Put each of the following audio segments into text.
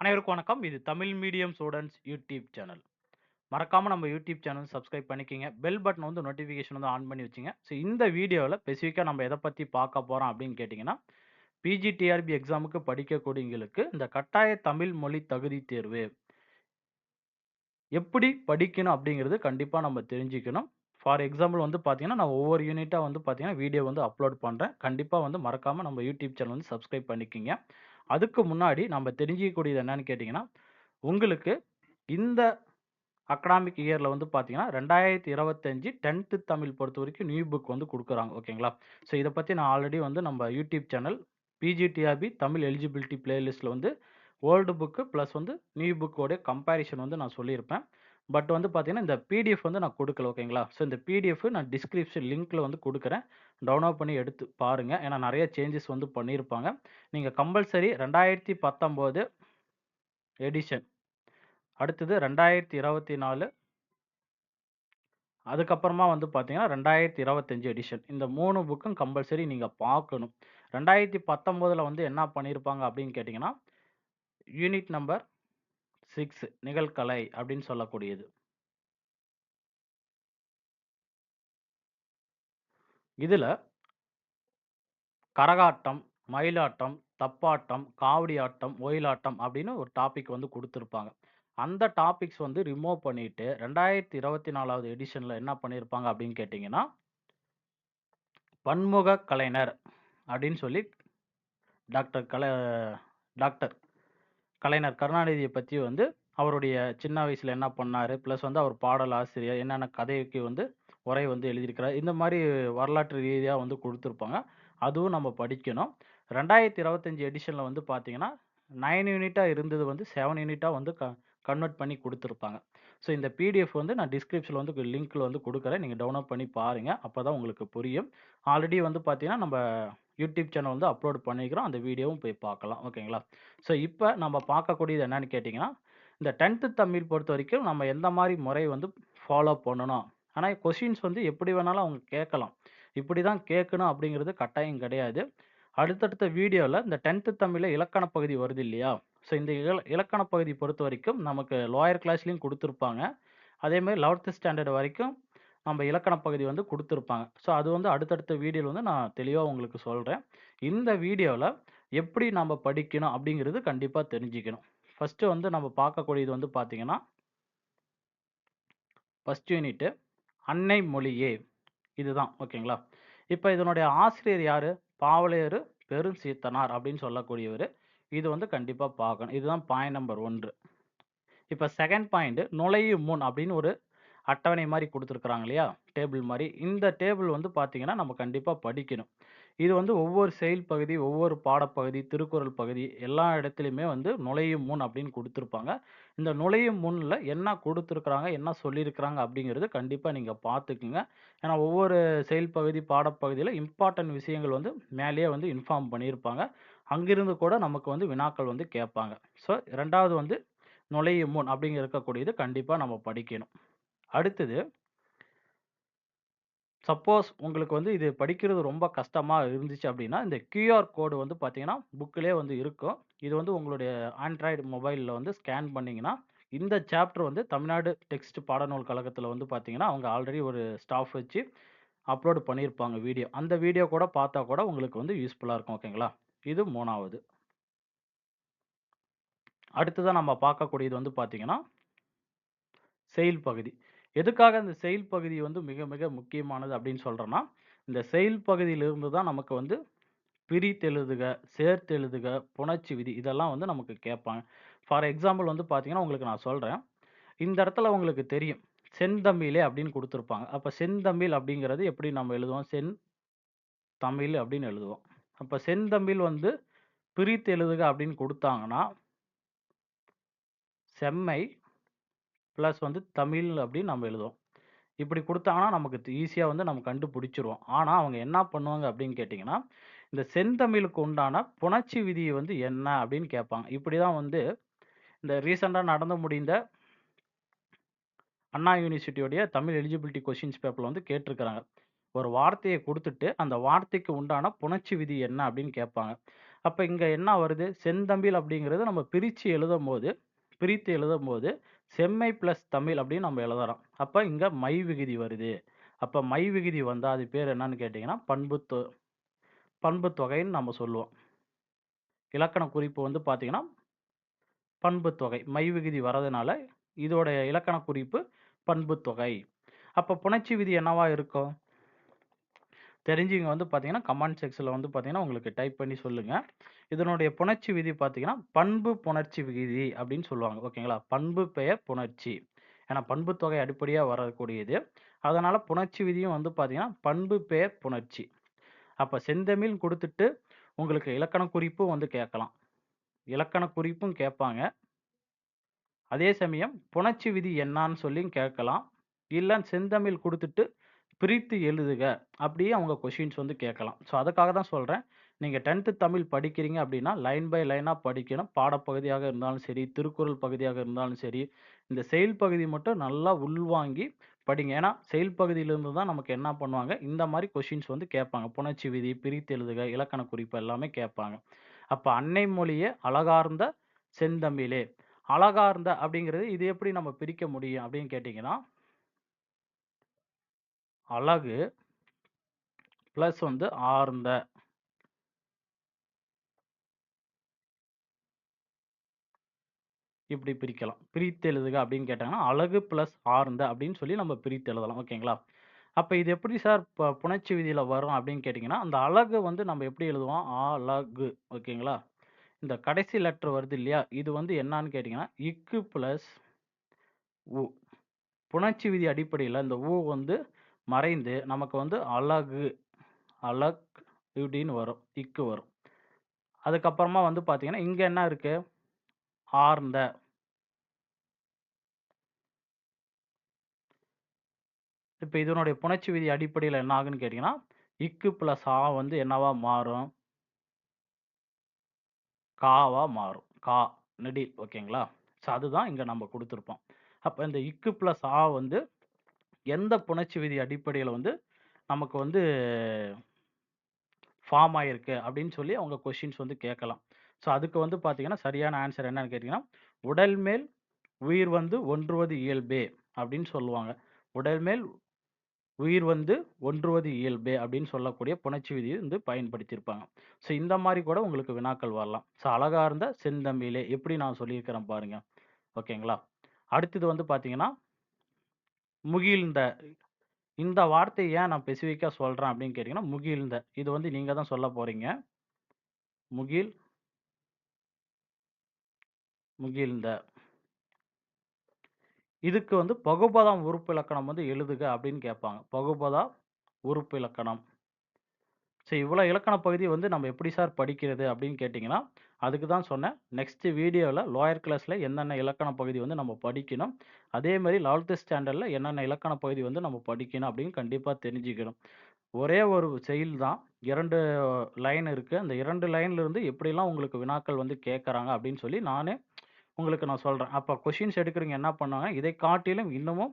அனைவருக்கும் வணக்கம். இது Tamil medium students YouTube channel. மறக்காமல் நம்ம யூடியூப் சேனல் சப்ஸ்கிரைப் பண்ணிக்கிங்க பெல் பட்டன் வந்து நோட்டிஃபிகேஷன் வந்து ஆன் பண்ணி வச்சுங்க. ஸோ இந்த வீடியோவில் ஸ்பெசிஃபிக்காக நம்ம எதை பற்றி பார்க்க போகிறோம் அப்படின்னு கேட்டிங்கன்னா பிஜிடிஆர்பி எக்ஸாமுக்கு படிக்கக்கூடியவங்களுக்கு இந்த கட்டாய தமிழ் மொழி தகுதி தேர்வு எப்படி படிக்கணும் அப்படிங்கிறது கண்டிப்பாக நம்ம தெரிஞ்சுக்கணும். ஃபார் எக்ஸாம்பிள் வந்து பார்த்தீங்கன்னா, நான் ஒவ்வொரு யூனிட்டாக வந்து பார்த்தீங்கன்னா, வீடியோ வந்து அப்லோட் பண்ணுறேன் கண்டிப்பாக வந்து மறக்காமல் நம்ம யூடியூப் சேனல் வந்து சப்ஸ்கிரைப் பண்ணிக்கிங்க அதுக்கு முன்னாடி நம்ம தெரிஞ்சிக்கக்கூடியது என்னன்னு கேட்டிங்கன்னா உங்களுக்கு இந்த அக்கடாமிக் இயரில் வந்து பார்த்தீங்கன்னா, 2025 10த் தமிழ் பொறுத்த வரைக்கும் நியூ புக் வந்து கொடுக்குறாங்க ஓகேங்களா? ஸோ இதை பற்றி நான் ஆல்ரெடி வந்து நம்ம YouTube channel PGTRB Tamil eligibility பிளேலிஸ்ட்டில் வந்து ஓல்டு புக்கு ப்ளஸ் வந்து நியூ புக்கோடைய கம்பேரிஷன் வந்து நான் சொல்லியிருப்பேன். பட் வந்து பார்த்தீங்கன்னா, இந்த பிடிஎஃப் வந்து நான் கொடுக்கல ஓகேங்களா? ஸோ இந்த பிடிஎஃப் நான் டிஸ்கிரிப்ஷன் லிங்க்கில் வந்து கொடுக்குறேன் டவுன்லோட் பண்ணி எடுத்து பாருங்கள் ஏன்னா நிறைய சேஞ்சஸ் வந்து பண்ணியிருப்பாங்க. நீங்கள் கம்பல்சரி 2019 எடிஷன் அடுத்தது 2024 அதுக்கப்புறமா வந்து பார்த்தீங்கன்னா, 2025 எடிஷன். இந்த மூணு புக்கும் கம்பல்சரி நீங்கள் பார்க்கணும். 2019ல வந்து என்ன பண்ணியிருப்பாங்க அப்படின்னு கேட்டிங்கன்னா யூனிட் நம்பர் சிக்ஸ் நிகழ்கலை அப்படின்னு சொல்லக்கூடியது. இதில் கரகாட்டம், மயிலாட்டம், தப்பாட்டம், காவடி ஆட்டம், ஒயிலாட்டம் அப்படின்னு ஒரு டாபிக் வந்து கொடுத்துருப்பாங்க அந்த டாபிக்ஸ் வந்து ரிமூவ் பண்ணிட்டு 2024வது எடிஷன்ல என்ன பண்ணியிருப்பாங்க அப்படின்னு கேட்டிங்கன்னா பன்முக கலைஞர் அப்படின்னு சொல்லி டாக்டர் கலை டாக்டர் கலைஞர் கருணாநிதியை பற்றி வந்து அவருடைய சின்ன வயசில் என்ன பண்ணாரு, ப்ளஸ் வந்து அவர் பாடல் ஆசிரியர், என்னென்ன கதைக்கு வந்து உரை வந்து எழுதியிருக்கிறார். இந்த மாதிரி வரலாற்று ரீதியாக வந்து கொடுத்துருப்பாங்க அதுவும் நம்ம படிக்கணும். ரெண்டாயிரத்தி இருபத்தஞ்சி எடிஷனில் வந்து பார்த்தீங்கன்னா, நைன் யூனிட்டாக இருந்தது வந்து செவன் யூனிட்டாக வந்து க கன்வெர்ட் பண்ணி கொடுத்துருப்பாங்க ஸோ இந்த பிடிஎஃப் வந்து நான் டிஸ்கிரிப்ஷனில் வந்து லிங்க்கில் வந்து கொடுக்குறேன் நீங்கள் டவுன்லோட் பண்ணி பாருங்கள் அப்போ தான் உங்களுக்கு புரியும். ஆல்ரெடி வந்து பார்த்தீங்கன்னா, நம்ம யூடியூப் சேனல் வந்து அப்லோட் பண்ணிக்கிறோம் அந்த வீடியோவும் போய் பார்க்கலாம். ஓகேங்களா? ஸோ இப்போ நம்ம பார்க்கக்கூடியது என்னன்னு கேட்டிங்கன்னா இந்த 10த் தமிழ் பொறுத்த வரைக்கும் நம்ம எந்த மாதிரி முறை வந்து ஃபாலோ பண்ணணும். ஆனால் கொஷின்ஸ் வந்து எப்படி வேணாலும் அவங்க கேட்கலாம். இப்படி தான் கேட்கணும் அப்படிங்கிறது கட்டாயம் கிடையாது. அடுத்தடுத்த வீடியோவில் இந்த டென்த்து தமிழில் இலக்கண பகுதி வருது இல்லையா? ஸோ இந்த இல இலக்கண பகுதி பொறுத்தவரைக்கும் நமக்கு லோயர் கிளாஸ்லேயும் கொடுத்துருப்பாங்க அதே மாரி 11த் ஸ்டாண்டர்ட் வரைக்கும் நம்ம இலக்கண பகுதி வந்து கொடுத்துருப்பாங்க ஸோ அது வந்து அடுத்தடுத்த வீடியோவில் வந்து நான் தெளிவாக உங்களுக்கு சொல்கிறேன் இந்த வீடியோவில் எப்படி நம்ம படிக்கணும் அப்படிங்கிறது கண்டிப்பாக தெரிஞ்சுக்கணும். ஃபஸ்ட்டு வந்து நம்ம பார்க்கக்கூடியது வந்து பார்த்தீங்கன்னா ஃபஸ்ட் யூனிட் அன்னை மொழியே இதுதான். ஓகேங்களா? இப்போ இதனுடைய ஆசிரியர் யார் பாவலையர் பெரும் பெருஞ்சீத்தனார் அப்படின்னு சொல்லக்கூடியவர் இது வந்து கண்டிப்பாக பார்க்கணும். இதுதான் பாயிண்ட் நம்பர் ஒன்று இப்போ செகண்ட் பாயிண்ட் நுழையும் முன் அப்படின்னு ஒரு அட்டவணை மாரி கொடுத்துருக்குறாங்க இல்லையா? டேபிள் மாரி. இந்த டேபிள் வந்து பார்த்தீங்கன்னா, நம்ம கண்டிப்பா படிக்கணும். இது வந்து ஒவ்வொரு செயல் பகுதி, ஒவ்வொரு பாடப்பகுதி, திருக்குறள் பகுதி எல்லா இடத்துலையுமே வந்து நுழையும் முன் அப்படின்னு கொடுத்துருப்பாங்க இந்த நுழையும் முன்ல என்ன கொடுத்துருக்குறாங்க என்ன சொல்லியிருக்கிறாங்க அப்படிங்கிறது கண்டிப்பா நீங்க பார்த்துக்குங்க. ஏன்னா ஒவ்வொரு செயல் பகுதி, பாடப்பகுதியில இம்பார்ட்டன்ட் விஷயங்கள் வந்து மேலேயே வந்து இன்ஃபார்ம் பண்ணியிருப்பாங்க. அங்கிருந்து கூட நமக்கு வந்து வினாக்கள் வந்து கேட்பாங்க. ஸோ 2வது வந்து நுழையும் முன் அப்படிங்க இருக்கக்கூடியது கண்டிப்பா நம்ம படிக்கணும். அடுத்தது சப்போஸ் உங்களுக்கு வந்து இது படிக்கிறது ரொம்ப கஷ்டமாக இருந்துச்சு அப்படின்னா, இந்த கியூஆர் கோடு வந்து பார்த்தீங்கன்னா, புக்கிலே வந்து இருக்கும். இது வந்து உங்களுடைய ஆண்ட்ராய்டு மொபைலில் வந்து ஸ்கேன் பண்ணிங்கன்னா இந்த சாப்டர் வந்து தமிழ்நாடு டெக்ஸ்ட் பாடநூல் கழகத்தில் வந்து பார்த்தீங்கன்னா, அவங்க ஆல்ரெடி ஒரு ஸ்டாஃப் வச்சு அப்லோடு பண்ணியிருப்பாங்க வீடியோ. அந்த வீடியோ கூட பார்த்தா கூட உங்களுக்கு வந்து யூஸ்ஃபுல்லாக இருக்கும். ஓகேங்களா? இது மூணாவது அடுத்ததான் நம்ம பார்க்கக்கூடியது வந்து பார்த்தீங்கன்னா செயல் பகுதி. எதுக்காக இந்த செயல் பகுதி வந்து மிக மிக முக்கியமானது அப்படின்னு சொல்கிறேன்னா இந்த செயல் பகுதியிலிருந்து தான் நமக்கு வந்து பிரித்தெழுதுக, சேர்த்தெழுதுக, புணர்ச்சி விதி இதெல்லாம் வந்து நமக்கு கேட்பாங்க. ஃபார் எக்ஸாம்பிள் வந்து பார்த்தீங்கன்னா, உங்களுக்கு நான் சொல்கிறேன் இந்த இடத்துல உங்களுக்கு தெரியும். செந்தமிழே அப்படின்னு கொடுத்துருப்பாங்க அப்போ செந்தமிழ் அப்படிங்கிறது எப்படி நம்ம எழுதுவோம்? சென் தமிழ் அப்படின்னு எழுதுவோம். அப்போ செந்தமிழ் வந்து பிரித்து எழுதுக அப்படின்னு கொடுத்தாங்கன்னா செம்மை ப்ளஸ் வந்து தமிழ் அப்படின்னு நம்ம எழுதுவோம். இப்படி கொடுத்தாங்கன்னா நமக்கு ஈஸியாக வந்து நம்ம கண்டுபிடிச்சிருவோம் ஆனால் அவங்க என்ன பண்ணுவாங்க அப்படின்னு கேட்டிங்கன்னா இந்த செந்தமிழுக்கு உண்டான புணர்ச்சி விதி வந்து என்ன அப்படின்னு கேட்பாங்க. இப்படி தான் வந்து இந்த ரீசெண்டாக நடந்து முடிந்த அண்ணா யூனிவர்சிட்டியோடைய தமிழ் எலிஜிபிலிட்டி கொஷின்ஸ் பேப்பரில் வந்து கேட்டிருக்கிறாங்க. ஒரு வார்த்தையை கொடுத்துட்டு அந்த வார்த்தைக்கு உண்டான புணர்ச்சி விதி என்ன அப்படின்னு கேட்பாங்க. அப்போ இங்கே என்ன வருது? செந்தமிழ் அப்படிங்கிறது நம்ம பிரிச்சு எழுதும்போது பிரித்து எழுதும்போது செம்மை ப்ளஸ் தமிழ் அப்படின்னு நம்ம எழுதுறோம். அப்போ இங்கே மை விகுதி வருது. அப்போ மை விகுதி வந்தால் அது பேர் என்னன்னு கேட்டிங்கன்னா பண்பு தொகைன்னு நம்ம சொல்லுவோம். இலக்கண குறிப்பு வந்து பார்த்திங்கன்னா பண்புத்தொகை. மை விகுதி வரதுனால இதோடைய இலக்கண குறிப்பு பண்புத்தொகை. அப்போ புணர்ச்சி விதி என்னவா இருக்கும்? தெரிஞ்சவங்க வந்து பார்த்தீங்கன்னா, கமெண்ட் செக்ஷனில் வந்து பார்த்தீங்கன்னா, உங்களுக்கு டைப் பண்ணி சொல்லுங்கள் இதனுடைய புணர்ச்சி விதி பார்த்தீங்கன்னா, பண்பு புணர்ச்சி விதி அப்படின்னு சொல்லுவாங்க. ஓகேங்களா? பண்பு பெயர் புணர்ச்சி. ஏன்னா பண்பு தொகை அடிப்படையாக வரக்கூடியது. அதனால் புணர்ச்சி விதியும் வந்து பார்த்தீங்கன்னா, பண்பு பெயர் புணர்ச்சி. அப்போ செந்தமிழ் கொடுத்துட்டு உங்களுக்கு இலக்கண குறிப்பும் வந்து கேட்கலாம். இலக்கண குறிப்பும் கேட்பாங்க. அதே சமயம் புணர்ச்சி விதி என்னான்னு சொல்லியும் கேட்கலாம். இல்லை செந்தமிழ் கொடுத்துட்டு பிரித்து எழுதுக. அப்படியே அவங்க கொஷின்ஸ் வந்து கேட்கலாம். ஸோ அதுக்காக தான் சொல்கிறேன் நீங்கள் டென்த்து தமிழ் படிக்கிறீங்க அப்படின்னா, லைன் பை லைனாக படிக்கணும். பாடப்பகுதியாக இருந்தாலும் சரி, திருக்குறள் பகுதியாக இருந்தாலும் சரி, இந்த செயல் பகுதி மட்டும் நல்லா உள்வாங்கி படிங்க. ஏன்னா, செயல் பகுதியிலிருந்து தான் நமக்கு என்ன பண்ணுவாங்க, இந்த மாதிரி கொஷின்ஸ் வந்து கேட்பாங்க. புணர்ச்சி விதி, பிரித்து எழுதுக, இலக்கண குறிப்பு எல்லாமே கேட்பாங்க. அப்போ அன்னை மொழியே அழகார்ந்த செந்தமிழே. அழகார்ந்த அப்படிங்கிறது இது எப்படி நம்ம பிரிக்க முடியும் அப்படின்னு கேட்டிங்கன்னா அழகு பிளஸ் வந்து ஆர்ந்த. இப்படி பிரிக்கலாம். பிரித்து எழுதுக அப்படின்னு கேட்டாங்கன்னா, அழகு பிளஸ் ஆர்ந்த அப்படின்னு சொல்லி நம்ம பிரித்து எழுதலாம். ஓகேங்களா? அப்போ இது எப்படி சார் இப்போ புணர்ச்சி விதியில் வரும் அப்படின்னு கேட்டிங்கன்னா அந்த அழகு வந்து நம்ம எப்படி எழுதுவோம்? அழகு. ஓகேங்களா? இந்த கடைசி லெட்டர் வருது இல்லையா? இது வந்து என்னான்னு கேட்டிங்கன்னா இக்கு பிளஸ் உ. புணர்ச்சி விதி அடிப்படையில் இந்த ஊ வந்து மறைந்து நமக்கு வந்து அழகு, அழக் இப்படின்னு வரும். இக்கு வரும். அதுக்கப்புறமா வந்து பார்த்தீங்கன்னா, இங்கே என்ன இருக்கு? ஆர்ந்த. இப்போ இதனுடைய புணர்ச்சி விதி அடிப்படையில் என்ன ஆகுன்னு கேட்டிங்கன்னா இக்கு ப்ளஸ் ஆ வந்து என்னவா மாறும்? காவா மாறும். கா நெடில். ஓகேங்களா? ஸோ அதுதான் இங்கே நம்ம கொடுத்துருப்போம் அப்போ இந்த இக்கு ப்ளஸ் ஆ வந்து எந்த புணர்ச்சி விதி அடிப்படையில் வந்து நமக்கு வந்து ஃபார்ம் ஆகிருக்கு அப்படின்னு சொல்லி அவங்க கொஷின்ஸ் வந்து கேட்கலாம். ஸோ அதுக்கு வந்து பார்த்தீங்கன்னா, சரியான ஆன்சர் என்னன்னு கேட்டிங்கன்னா உடல் மேல் உயிர் வந்து ஒன்றுவது இயல்பே அப்படின்னு சொல்லுவாங்க. உடல் மேல் உயிர் வந்து ஒன்றுவது இயல்பே அப்படின்னு சொல்லக்கூடிய புணர்ச்சி விதியை வந்து பயன்படுத்தியிருப்பாங்க. ஸோ இந்த மாதிரி கூட உங்களுக்கு வினாக்கள் வரலாம். ஸோ அழகாக இருந்த செந்தமிழே எப்படி நான் சொல்லியிருக்கிறேன் பாருங்கள் ஓகேங்களா? அடுத்தது வந்து பார்த்தீங்கன்னா, முகிழ்ந்த. இந்த வார்த்தைய ஏன் நான் ஸ்பெசிஃபிக்கா சொல்றேன் அப்படின்னு கேட்டீங்கன்னா, முகிழ்ந்த. இது வந்து நீங்க தான் சொல்லப் போறீங்க. முகில் முகிழ்ந்த. இதுக்கு வந்து பகுபதம் உறுப்பு இலக்கணம் வந்து எழுதுக அப்படின்னு கேட்பாங்க. பகுபதா உறுப்பு இலக்கணம். சரி இவ்வளோ இலக்கண பகுதி வந்து நம்ம எப்படி சார் படிக்கிறது அப்படின்னு கேட்டீங்கன்னா, அதுக்கு தான் சொன்னேன். நெக்ஸ்ட் வீடியோவில் லோயர் கிளாஸில் என்னென்ன இலக்கண பகுதி வந்து நம்ம படிக்கணும். அதே மாதிரி 11த் ஸ்டாண்டர்டில் என்னென்ன இலக்கண பகுதி வந்து நம்ம படிக்கணும் அப்படின்னு கண்டிப்பாக தெரிஞ்சுக்கணும். ஒரே ஒரு செயல் தான். இரண்டு லைன் இருக்குது அந்த இரண்டு லைன்லேருந்து எப்படிலாம் உங்களுக்கு வினாக்கள் வந்து கேட்குறாங்க அப்படின்னு சொல்லி நானே உங்களுக்கு நான் சொல்கிறேன் அப்போ கொஷின்ஸ் எடுக்கிறவங்க என்ன பண்ணுவாங்க, இதை காட்டிலும் இன்னமும்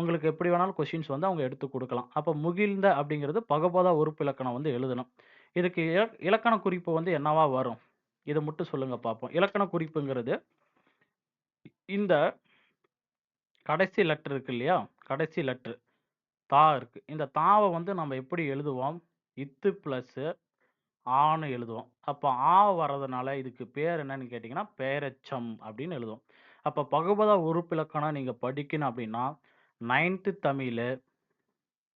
உங்களுக்கு எப்படி வேணாலும் கொஷின்ஸ் வந்து அவங்க எடுத்து கொடுக்கலாம் அப்போ முகிழ்ந்த அப்படிங்கிறது பகபோதா உறுப்பு இலக்கணம் வந்து எழுதணும். இதுக்கு இலக்கண குறிப்பு வந்து என்னவா வரும்? இத மட்டும் சொல்லுங்க பார்ப்போம். இலக்கண குறிப்புங்கிறது இந்த கடைசி லெட்டர் இருக்கு இல்லையா? கடைசி லெட்டர் தா இருக்கு. இந்த தாவை வந்து நம்ம எப்படி எழுதுவோம்? இத்து ப்ளஸ்ஸு ஆன்னு எழுதுவோம். அப்போ ஆ வர்றதுனால இதுக்கு பேர் என்னன்னு கேட்டிங்கன்னா பேரச்சம் அப்படின்னு எழுதுவோம். அப்போ பகுபதா உறுப்பிலக்கணம் நீங்கள் படிக்கணும் அப்படின்னா, நைன்த்து தமிழ்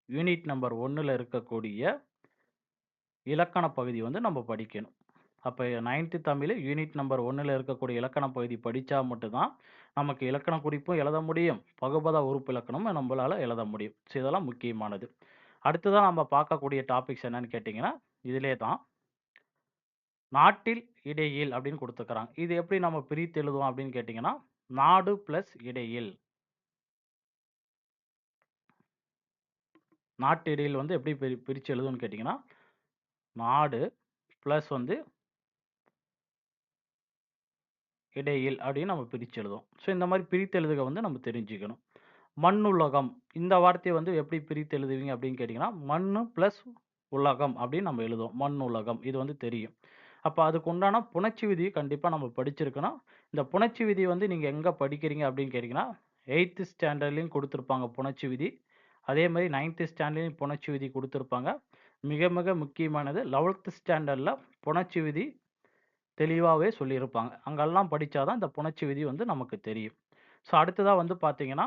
யூனிட் நம்பர் ஒன்றில் இருக்கக்கூடிய இலக்கண பகுதி வந்து நம்ம படிக்கணும். அப்போ நைன்த்து தமிழ் யூனிட் நம்பர் ஒன்றில் இருக்கக்கூடிய இலக்கண பகுதி படித்தா மட்டும்தான் நமக்கு இலக்கண குறிப்பும் எழுத முடியும். பகுபத உறுப்பு இலக்கணமும் நம்மளால் எழுத முடியும். ஸோ இதெல்லாம் முக்கியமானது. அடுத்ததான் நம்ம பார்க்கக்கூடிய டாபிக்ஸ் என்னன்னு கேட்டிங்கன்னா இதிலே தான். நாட்டில் இடையில் அப்படின்னு கொடுத்துக்கிறாங்க இது எப்படி நம்ம பிரித்து எழுதுவோம் அப்படின்னு கேட்டிங்கன்னா நாடு ப்ளஸ் இடையில். நாட்டு இடையில் வந்து எப்படி பிரி பிரித்து எழுதுவோம்னு கேட்டிங்கன்னா நாடு ப்ளஸ் வந்து இடையில் அப்படின்னு நம்ம பிரித்து எழுதுவோம். ஸோ இந்த மாதிரி பிரித்து எழுதுக வந்து நம்ம தெரிஞ்சுக்கணும். மண்ணுலகம் இந்த வார்த்தையை வந்து எப்படி பிரித்து எழுதுவீங்க அப்படின்னு கேட்டிங்கன்னா மண் ப்ளஸ் உலகம் அப்படின்னு நம்ம எழுதுவோம். மண் உலகம் இது வந்து தெரியும். அப்போ அதுக்கு உண்டான புணர்ச்சி விதியை கண்டிப்பாக நம்ம படிச்சிருக்கணும். இந்த புணர்ச்சி விதி வந்து நீங்கள் எங்கே படிக்கிறீங்க அப்படின்னு கேட்டிங்கன்னா எயித்து ஸ்டாண்டர்ட்லேயும் கொடுத்துருப்பாங்க புணர்ச்சி விதி. அதே மாதிரி நைன்த்து ஸ்டாண்டர்ட்லேயும் புணர்ச்சி விதி கொடுத்துருப்பாங்க மிக மிக முக்கியமானது லெவல்த்து ஸ்டாண்டர்டில் புணர்ச்சி விதி தெளிவாகவே சொல்லியிருப்பாங்க. அங்கெல்லாம் படித்தா தான் இந்த புணர்ச்சி விதி வந்து நமக்கு தெரியும். ஸோ அடுத்ததாக வந்து பார்த்தீங்கன்னா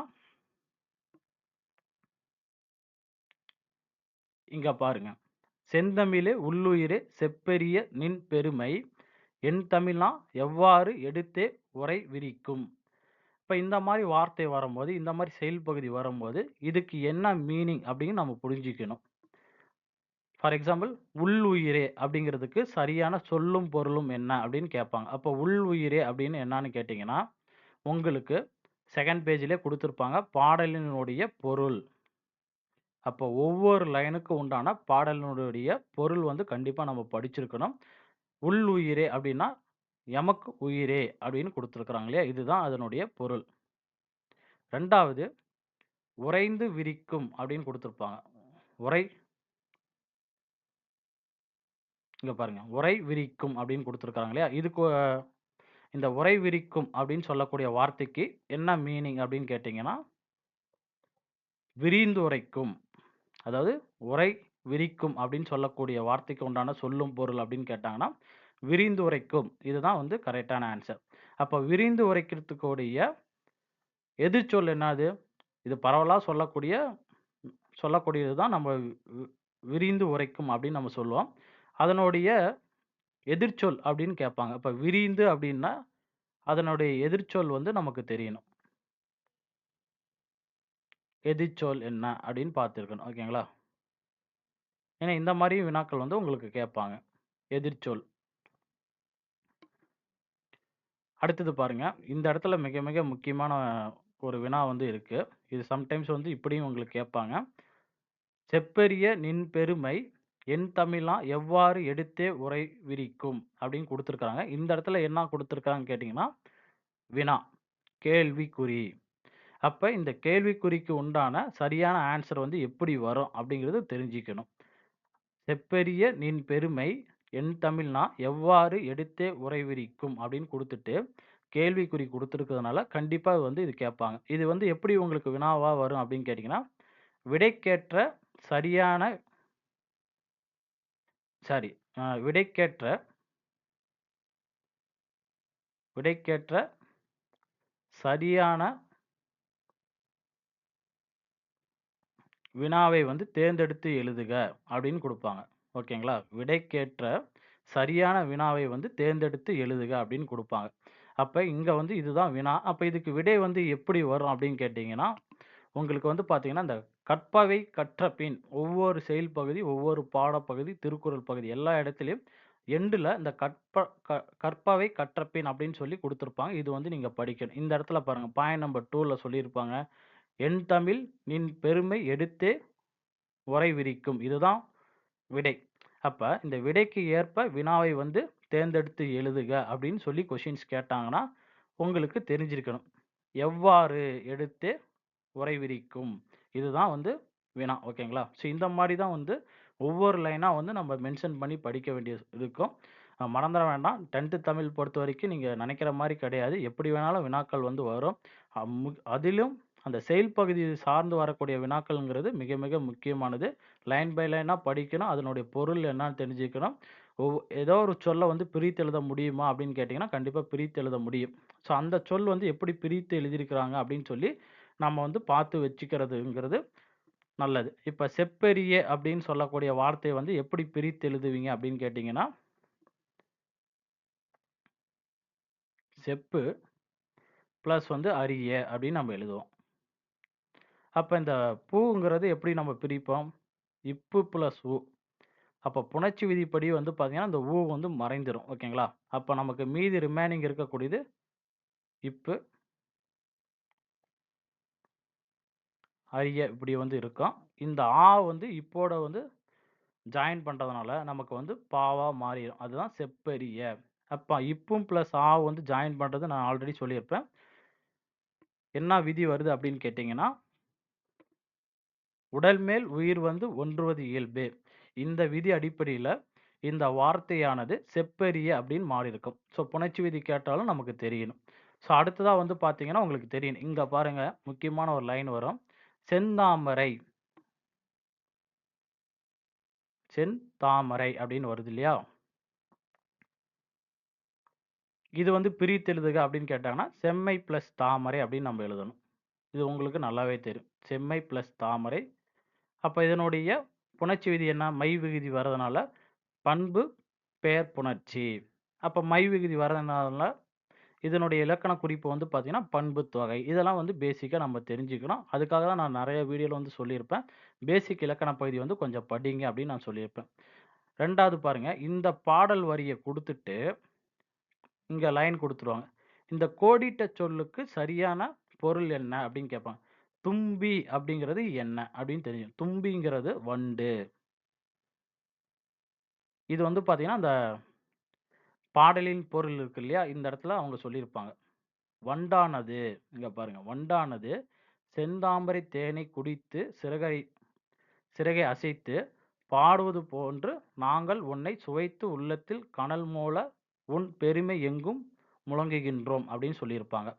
இங்கே பாருங்க. "செந்தமிழே உள்ளுயிரே செப்பெரிய நின் பெருமை என் தமிழ்னா எவ்வாறு எடுத்தே உரை விரிக்கும்." இப்போ இந்த மாதிரி வார்த்தை வரும்போது, இந்த மாதிரி செயல்பகுதி வரும்போது, இதுக்கு என்ன மீனிங் அப்படின்னு நம்ம புரிஞ்சுக்கணும். ஃபார் எக்ஸாம்பிள் உள் உயிரே அப்படிங்கிறதுக்கு சரியான சொல்லும், பொருளும் என்ன அப்படின்னு கேட்பாங்க. அப்போ உள் உயிரே அப்படின்னு என்னான்னு கேட்டிங்கன்னா உங்களுக்கு செகண்ட் பேஜிலே கொடுத்துருப்பாங்க பாடலினுடைய பொருள். அப்போ ஒவ்வொரு லைனுக்கு உண்டான பாடலினுடைய பொருள் வந்து கண்டிப்பாக நம்ம படிச்சிருக்கணும். உள் உயிரே அப்படின்னா, "எமக்கு உயிரே" அப்படின்னு கொடுத்துருக்குறாங்க இல்லையா? இதுதான் அதனுடைய பொருள். ரெண்டாவது "உறைந்து விரிக்கும்" அப்படின்னு கொடுத்துருப்பாங்க உரை இங்க பாருங்க. "உரை விரிக்கும்" அப்படின்னு கொடுத்துருக்காங்க இல்லையா? இதுக்கு இந்த "உரை விரிக்கும்" அப்படின்னு சொல்லக்கூடிய வார்த்தைக்கு என்ன மீனிங் அப்படின்னு கேட்டீங்கன்னா விரிந்துரைக்கும். அதாவது "உரை விரிக்கும்" அப்படின்னு சொல்லக்கூடிய வார்த்தைக்கு உண்டான சொல்லும், பொருள் அப்படின்னு கேட்டாங்கன்னா, விரிந்து உரைக்கும் இதுதான் வந்து கரெக்டான ஆன்சர் அப்போ விரிந்து உரைக்கிறதுக்குடைய எதிர்ச்சொல் என்னது? இது பரவலாக சொல்லக்கூடிய சொல்லக்கூடியது தான் நம்ம வி விரிந்து உரைக்கும் அப்படின்னு நம்ம சொல்லுவோம். அதனுடைய எதிர்ச்சொல் அப்படின்னு கேட்பாங்க. இப்போ விரிந்து அப்படின்னா, அதனுடைய எதிர்ச்சொல் வந்து நமக்கு தெரியணும். எதிர்ச்சொல் என்ன அப்படின்னு பார்த்துருக்கணும் ஓகேங்களா? ஏன்னா இந்த மாதிரி வினாக்கள் வந்து உங்களுக்கு கேட்பாங்க. எதிர்ச்சொல். அடுத்தது பாருங்க. இந்த இடத்துல மிக மிக முக்கியமான ஒரு வினா வந்து இருக்கு. இது சம்டைம்ஸ் வந்து இப்படியும் உங்களுக்கு கேட்பாங்க. செப்பெரிய நின் பெருமை என் தமிழ்நா எவ்வாறு எடுத்தே உரை விரிக்கும்" அப்படின்னு கொடுத்துருக்காங்க இந்த இடத்துல என்ன கொடுத்துருக்காங்கன்னு கேட்டிங்கன்னா வினா. கேள்விக்குறி. அப்போ இந்த கேள்விக்குறிக்கு உண்டான சரியான ஆன்சர் வந்து எப்படி வரும் அப்படிங்கிறது தெரிஞ்சுக்கணும். செப்பெரிய நின் பெருமை என் தமிழ்னா எவ்வாறு எடுத்தே உரை விரிக்கும்" அப்படின்னு கொடுத்துட்டு கேள்விக்குறி கொடுத்துருக்கிறதுனால கண்டிப்பாக வந்து இது கேட்பாங்க. இது வந்து எப்படி உங்களுக்கு வினாவாக வரும் அப்படின்னு கேட்டிங்கன்னா விடைக்கேற்ற சரியான சாரி விடைக்கேற்ற விடைக்கேற்ற சரியான வினாவை வந்து தேர்ந்தெடுத்து எழுதுக அப்படின்னு கொடுப்பாங்க ஓகேங்களா? விடைக்கேற்ற சரியான வினாவை வந்து தேர்ந்தெடுத்து எழுதுக அப்படின்னு கொடுப்பாங்க அப்போ இங்கே வந்து இதுதான் வினா. அப்போ இதுக்கு விடை வந்து எப்படி வரும் அப்படின்னு கேட்டிங்கன்னா உங்களுக்கு வந்து பார்த்தீங்கன்னா, இந்த கற்பவை கற்ற பின் ஒவ்வொரு செயல் பகுதி, ஒவ்வொரு பாடப்பகுதி, திருக்குறள் பகுதி எல்லா இடத்துலையும் எண்டில் இந்த கற்ப க கற்பவை கற்ற பின் அப்படின்னு சொல்லி கொடுத்துருப்பாங்க இது வந்து நீங்கள் படிக்கணும். இந்த இடத்துல பாருங்கள் பாயிண்ட் நம்பர் டூவில் சொல்லியிருப்பாங்க. "என் தமிழ் நின் பெருமை எடுத்தே உரை விரிக்கும்." இதுதான் விடை. அப்போ இந்த விடைக்கு ஏற்ப வினாவை வந்து தேர்ந்தெடுத்து எழுதுக அப்படின்னு சொல்லி கொஷின்ஸ் கேட்டாங்கன்னா, உங்களுக்கு தெரிஞ்சிருக்கணும். எவ்வாறு எடுத்து உரை விரிக்கும். இதுதான் வந்து வினா. ஓகேங்களா? ஸோ இந்த மாதிரி தான் வந்து ஒவ்வொரு லைனாக வந்து நம்ம மென்ஷன் பண்ணி படிக்க வேண்டியது இருக்கும். மறந்துட வேண்டாம். 10த் தமிழ் பொறுத்த வரைக்கும் நீங்கள் நினைக்கிற மாதிரி கிடையாது. எப்படி வேணாலும் வினாக்கள் வந்து வரும். அதிலும் அந்த செயல் பகுதி சார்ந்து வரக்கூடிய வினாக்கள்ங்கிறது மிக மிக முக்கியமானது. லைன் பை லைனாக படிக்கணும். அதனுடைய பொருள் என்னன்னு தெரிஞ்சுக்கணும். ஒவ் ஏதோ ஒரு சொல்லை வந்து பிரித்து எழுத முடியுமா அப்படின்னு கேட்டிங்கன்னா கண்டிப்பாக பிரித்து எழுத முடியும். ஸோ அந்த சொல் வந்து எப்படி பிரித்து எழுதியிருக்கிறாங்க அப்படின்னு சொல்லி நம்ம வந்து பார்த்து வச்சுக்கிறதுங்கிறது நல்லது. இப்போ செப்பெரிய அப்படின்னு சொல்லக்கூடிய வார்த்தையை வந்து எப்படி பிரித்து எழுதுவீங்க அப்படின்னு கேட்டிங்கன்னா செப்பு ப்ளஸ் வந்து அரிய அப்படின்னு நம்ம எழுதுவோம். அப்போ இந்த பூங்கிறது எப்படி நம்ம பிரிப்போம்? இப்பு ப்ளஸ் ஊ அப்போ புணர்ச்சி விதிப்படி வந்து பார்த்தீங்கன்னா, இந்த ஊ வந்து மறைந்துடும் ஓகேங்களா? அப்போ நமக்கு மீதி ரிமைனிங் இருக்கக்கூடியது இப்பு அரிய இப்படி வந்து இருக்கும். இந்த ஆ வந்து இப்போட வந்து ஜாயின் பண்ணுறதுனால நமக்கு வந்து பாவாக மாறிடும் அதுதான் செப்பரிய. அப்போ இப்பும் ப்ளஸ் ஆ வந்து ஜாயின் பண்ணுறது நான் ஆல்ரெடி சொல்லியிருப்பேன். என்ன விதி வருது அப்படின்னு கேட்டிங்கன்னா உடல் மேல் உயிர் வந்து ஒன்றுவது இயல்பு இந்த விதி அடிப்படையில் இந்த வார்த்தையானது செப்பரிய அப்படின்னு மாறி இருக்கும். ஸோ புணர்ச்சி விதி கேட்டாலும் நமக்கு தெரியணும். ஸோ அடுத்ததாக வந்து பார்த்தீங்கன்னா, உங்களுக்கு தெரியும். இங்கே பாருங்கள் முக்கியமான ஒரு லைன் வரும். செந்தாமரை. செந்தாமரை அப்படின்னு வருது இல்லையா? இது வந்து பிரித்தெழுதுக அப்படின்னு கேட்டாங்கன்னா, செம்மை பிளஸ் தாமரை அப்படின்னு நம்ம எழுதணும். இது உங்களுக்கு நல்லாவே தெரியும். செம்மை பிளஸ் தாமரை. அப்போ இதனுடைய புணர்ச்சி விதி என்ன? மை விகுதி வர்றதுனால பண்பு, பெயர் புணர்ச்சி. அப்போ மை விகுதி வர்றதுனால இதனுடைய இலக்கண குறிப்பு வந்து பார்த்தீங்கன்னா, பண்பு தொகை. இதெல்லாம் வந்து பேசிக்காக நம்ம தெரிஞ்சுக்கணும். அதுக்காக தான் நான் நிறைய வீடியோவில் வந்து சொல்லியிருப்பேன். பேசிக் இலக்கண பகுதி வந்து கொஞ்சம் படிங்க அப்படின்னு நான் சொல்லியிருப்பேன். ரெண்டாவது பாருங்கள் இந்த பாடல் வரியை கொடுத்துட்டு இங்கே லைன் கொடுத்துருவாங்க இந்த கோடிட்ட சொல்லுக்கு சரியான பொருள் என்ன அப்படின்னு கேட்பாங்க. தும்பி அப்படிங்கிறது என்ன அப்படின்னு தெரியும். தும்பிங்கிறது வண்டு. இது வந்து பார்த்தீங்கன்னா, அந்த பாடலின் பொருள் இருக்கு இல்லையா? இந்த இடத்துல அவங்க சொல்லியிருப்பாங்க. வண்டானது இங்க பாருங்க. வண்டானது செந்தாமரை தேனை குடித்து சிறகை சிறகை அசைத்து பாடுவது போன்று நாங்கள் உன்னை சுவைத்து உள்ளத்தில் கனல் மூல உன் பெருமை எங்கும் முழங்குகின்றோம் அப்படின்னு சொல்லியிருப்பாங்க.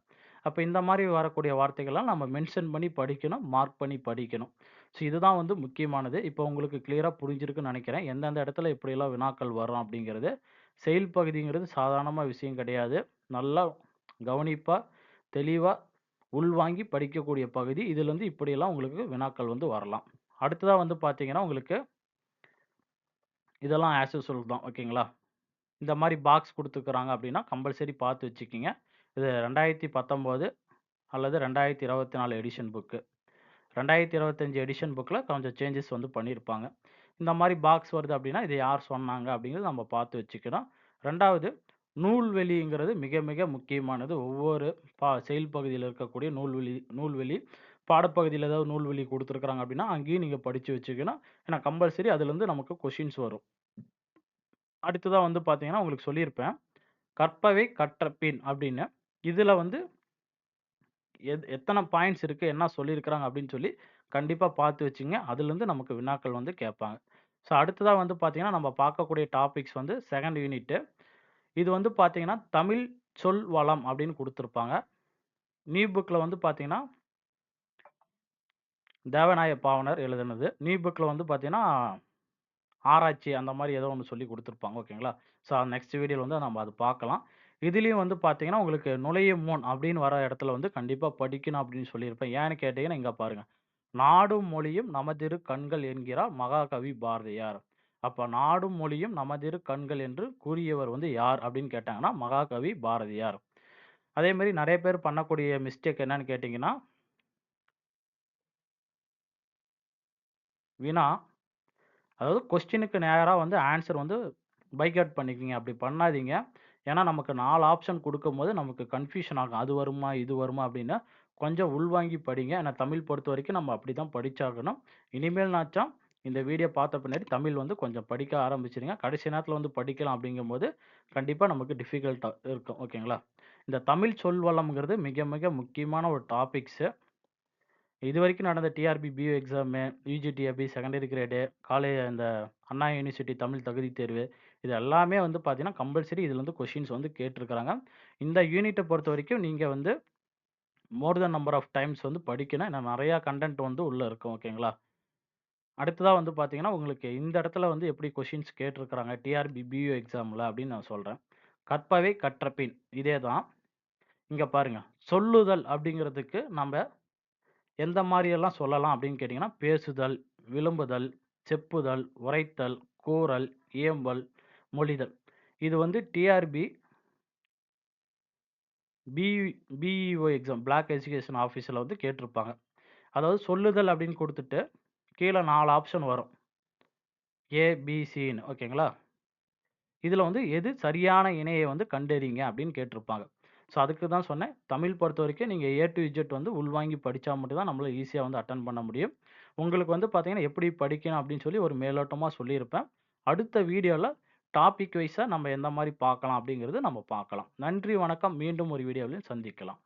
அப்ப இந்த மாரி வரக்கூடிய வார்த்தைகள்லாம் நம்ம மென்ஷன் பண்ணி படிக்கணும். மார்க் பண்ணி படிக்கணும். ஸோ இதுதான் வந்து முக்கியமானது. இப்போ உங்களுக்கு கிளியரா புரிஞ்சிருக்குன்னு நெனைக்கிறேன். எந்தெந்த இடத்துல எப்படியெல்லாம் வினாக்கள் வரும் அப்படிங்கிறது. செயல் பகுதிங்கிறது சாதாரணமாக விஷயம் கிடையாது. நல்லா கவனிப்பாக தெளிவாக உள்வாங்கி படிக்கக்கூடிய பகுதி. இதுலேருந்து இப்படியெல்லாம் உங்களுக்கு வினாக்கள் வந்து வரலாம். அடுத்ததாக வந்து பார்த்தீங்கன்னா, உங்களுக்கு இதெல்லாம் ஆஸ் தான். ஓகேங்களா? இந்த மாதிரி பாக்ஸ் கொடுத்துக்கிறாங்க அப்படின்னா, கம்பல்சரி பார்த்து வச்சுக்கிங்க இது 2019 அல்லது 2024 எடிஷன் புக்கு. 2025 எடிஷன் புக்கில் கொஞ்சம் சேஞ்சஸ் வந்து பண்ணியிருப்பாங்க. இந்த மாதிரி பாக்ஸ் வருது அப்படின்னா, இதை யார் சொன்னாங்க அப்படிங்கிறது நம்ம பார்த்து வச்சுக்கணும். ரெண்டாவது நூல்வெளிங்கிறது மிக மிக முக்கியமானது. ஒவ்வொரு பா செயல் பகுதியில் இருக்கக்கூடிய நூல்வெளி நூல்வெளி பாடப்பகுதியில் ஏதாவது நூல்வெளி கொடுத்துருக்குறாங்க அப்படின்னா, அங்கேயும் நீங்கள் படித்து வச்சுக்கணும். ஏன்னா கம்பல்சரி அதுலேருந்து நமக்கு கொஷின்ஸ் வரும். அடுத்ததாக வந்து பார்த்தீங்கன்னா, உங்களுக்கு சொல்லியிருப்பேன். கற்பவை கற்றப்பின் அப்படின்னு. இதில் வந்து எத் எத்தனை பாயிண்ட்ஸ் இருக்குது என்ன சொல்லியிருக்கிறாங்க அப்படின்னு சொல்லி கண்டிப்பாக பார்த்து வச்சுங்க. அதுலேருந்து நமக்கு வினாக்கள் வந்து கேட்பாங்க. ஸோ அடுத்ததாக வந்து பார்த்தீங்கன்னா, நம்ம பார்க்கக்கூடிய டாபிக்ஸ் வந்து செகண்ட் யூனிட்டு. இது வந்து பார்த்தீங்கன்னா, தமிழ் சொல் வளம் அப்படின்னு கொடுத்துருப்பாங்க நியூ புக்கில் வந்து பார்த்தீங்கன்னா தேவநாய பாவனர் எழுதுனது. நியூ புக்கில் வந்து பார்த்தீங்கன்னா, ஆராய்ச்சி அந்த மாதிரி ஏதோ ஒன்று சொல்லி கொடுத்துருப்பாங்க ஓகேங்களா? ஸோ நெக்ஸ்ட் வீடியோவில் வந்து நம்ம அதை பார்க்கலாம். இதுலேயும் வந்து பார்த்தீங்கன்னா, உங்களுக்கு நுழையும் முன் அப்படின்னு வர இடத்துல வந்து கண்டிப்பாக படிக்கணும் அப்படின்னு சொல்லியிருப்பேன். ஏன்னு கேட்டிங்கன்னா இங்கே பாருங்கள் நாடும் மொழியும் நமதிரு கண்கள் என்கிறார் மகாகவி பாரதியார். அப்ப நாடும் மொழியும் நமதிரு கண்கள் என்று கூறியவர் வந்து யார் அப்படின்னு கேட்டாங்கன்னா, மகாகவி பாரதியார். அதே மாரி நெறைய பேர் பண்ணக்கூடிய மிஸ்டேக் என்னன்னு கேட்டீங்கன்னா வினா அதாவது கொஸ்டினுக்கு நேரா வந்து ஆன்சர் வந்து பைகாட் பண்ணிக்கங்க. அப்படி பண்ணாதீங்க. ஏன்னா நமக்கு 4 ஆப்ஷன் குடுக்கும்போது நமக்கு கன்ஃப்யூஷன் ஆகும். அது வருமா? இது வருமா? அப்படின்னு. கொஞ்சம் உள்வாங்கி படிங்க. ஏன்னா தமிழ் பொறுத்த வரைக்கும் நம்ம அப்படி தான் படிச்சாகணும். இனிமேல்னாச்சும் இந்த வீடியோ பார்த்த பின்னாடி தமிழ் வந்து கொஞ்சம் படிக்க ஆரம்பிச்சிருங்க கடைசி நேரத்தில் வந்து படிக்கலாம் அப்படிங்கும்போது, கண்டிப்பாக நமக்கு டிஃபிகல்ட்டாக இருக்கும். ஓகேங்களா? இந்த தமிழ் சொல்வளம்ங்கிறது மிக மிக முக்கியமான ஒரு டாபிக்ஸு. இதுவரைக்கும் நடந்த டிஆர்பி பிஓ எக்ஸாமு, யூஜிடிஎபி செகண்டரி கிரேடு, காலேஜ் இந்த அண்ணா யூனிவர்சிட்டி தமிழ் தகுதி தேர்வு, இது எல்லாமே வந்து பார்த்தீங்கன்னா, கம்பல்சரி இதில் வந்து கொஷின்ஸ் வந்து கேட்டிருக்கிறாங்க. இந்த யூனிட்டை பொறுத்த வரைக்கும் நீங்கள் வந்து more than number of times வந்து படிக்கணும். ஏன்னா நிறையா கண்டென்ட் வந்து உள்ளே இருக்கும். ஓகேங்களா? அடுத்ததாக வந்து பார்த்தீங்கன்னா, உங்களுக்கு இந்த இடத்துல வந்து எப்படி கொஷின்ஸ் கேட்டிருக்கிறாங்க டிஆர்பி பியூ எக்ஸாமில் அப்படின்னு நான் சொல்கிறேன் கற்பவை கற்றபின் இதே தான். இங்கே பாருங்கள் சொல்லுதல் அப்படிங்கிறதுக்கு நம்ம எந்த மாதிரியெல்லாம் சொல்லலாம் அப்படின்னு கேட்டிங்கன்னா பேசுதல், விளம்புதல், செப்புதல், உரைத்தல், கூறல், இயம்பல், மொழிதல். இது வந்து TRB B BEO exam block education ஆஃபீஸில் வந்து கேட்டிருப்பாங்க. அதாவது சொல்லுதல் அப்படின்னு கொடுத்துட்டு கீழே நாலு ஆப்ஷன் வரும். ஏபிசின்னு ஓகேங்களா? இதில் வந்து எது சரியான இணையை வந்து கண்டறிங்க அப்படின்னு கேட்டிருப்பாங்க. ஸோ அதுக்கு தான் சொன்னேன். தமிழ் பொறுத்த வரைக்கும் நீங்கள் ஏ டு இஜெட் வந்து உள்வாங்கி படித்தா மட்டும் தான் ஈஸியாக வந்து அட்டன் பண்ண முடியும். உங்களுக்கு வந்து பார்த்தீங்கன்னா, எப்படி படிக்கணும் அப்படின்னு சொல்லி ஒரு மேலோட்டமாக சொல்லியிருப்பேன். அடுத்த வீடியோவில் டாபிக் வைஸாக நம்ம எந்த மாதிரி பார்க்கலாம் அப்படிங்கிறது நம்ம பார்க்கலாம். நன்றி, வணக்கம். மீண்டும் ஒரு வீடியோவில் சந்திக்கலாம்.